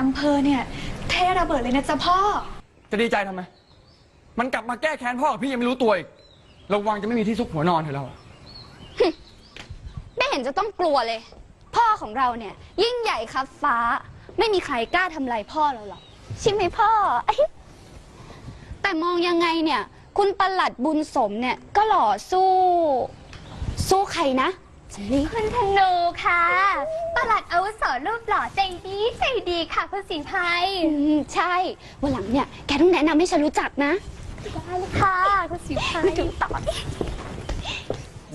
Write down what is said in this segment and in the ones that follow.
อำเภอเนี่ย เทระเบิดเลยนะจ๊ะพ่อ จะดีใจทำไม มันกลับมาแก้แค้นพ่อกับพี่ยังไม่รู้ตัวอีก ระวังจะไม่มีที่ซุกหัวนอนเถอะเราไม่เห็นจะต้องกลัวเลย พ่อของเราเนี่ย ยิ่งใหญ่ครับฟ้า ไม่มีใครกล้าทำลายพ่อเราหรอกใช่ไหมพ่อ แต่มองยังไงเนี่ย คุณประหลัดบุญสมเนี่ยก็หล่อสู้ สู้ใครนะเจลลี่ คุณธนูค่ะประหลัดอาวุโสรูปหล่อใจดีใจดีค่ะคุณสีไพยอืมใช่ วันหลังเนี่ย แกต้องแนะนำให้ฉันรู้จักนะ ได้เลยค่ะคุณสีไพยถึงต่อ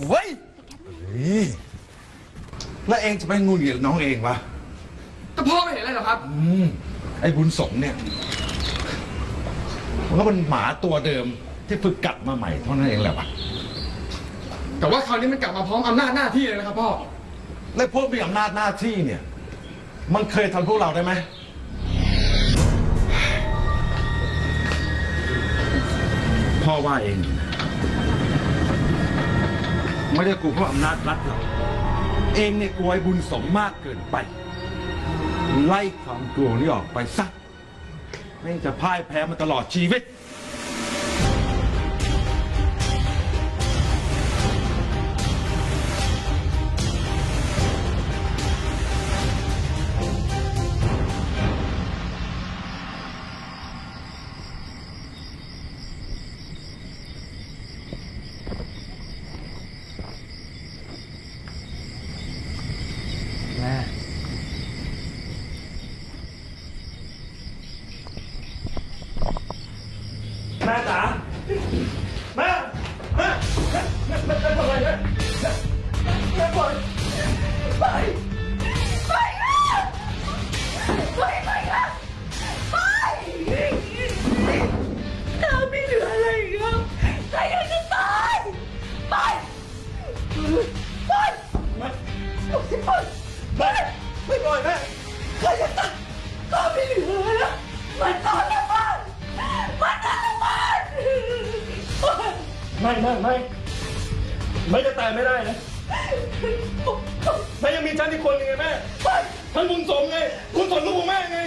เว้ยนี่แล้วเองจะไปงูเหยียดน้องเองวะก็พ่อไม่เห็นอะไรหรอครับ อืม ไอ้บุญสมเนี่ยมันก็เป็นหมาตัวเดิมที่ฝึกกัดมาใหม่เท่านั้นเองแหละวะ แต่ว่าคราวนี้มันกลับมาพร้อมอำนาจหน้าที่เลยนะครับพ่อ และพวกมีอำนาจหน้าที่เนี่ย มันเคยทำพวกเราได้ไหม พ่อว่าเองนะไม่ได้กลัวเพราะอำนาจรัฐหรอกเองเนี่ยกลัวไอ้บุญสมมากเกินไป ไล่ความกลัวนี้ออกไปซะไม่งั้นจะพ่ายแพ้มาตลอดชีวิต แม่ ไม่ไม่ไม่ไม่จะตายไม่ได้นะแม่ยังมีฉันอีกคนหนึงไงแม่ท่านบุญสมไง คุณสนลูกของแม่ไง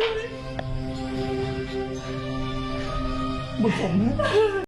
จริ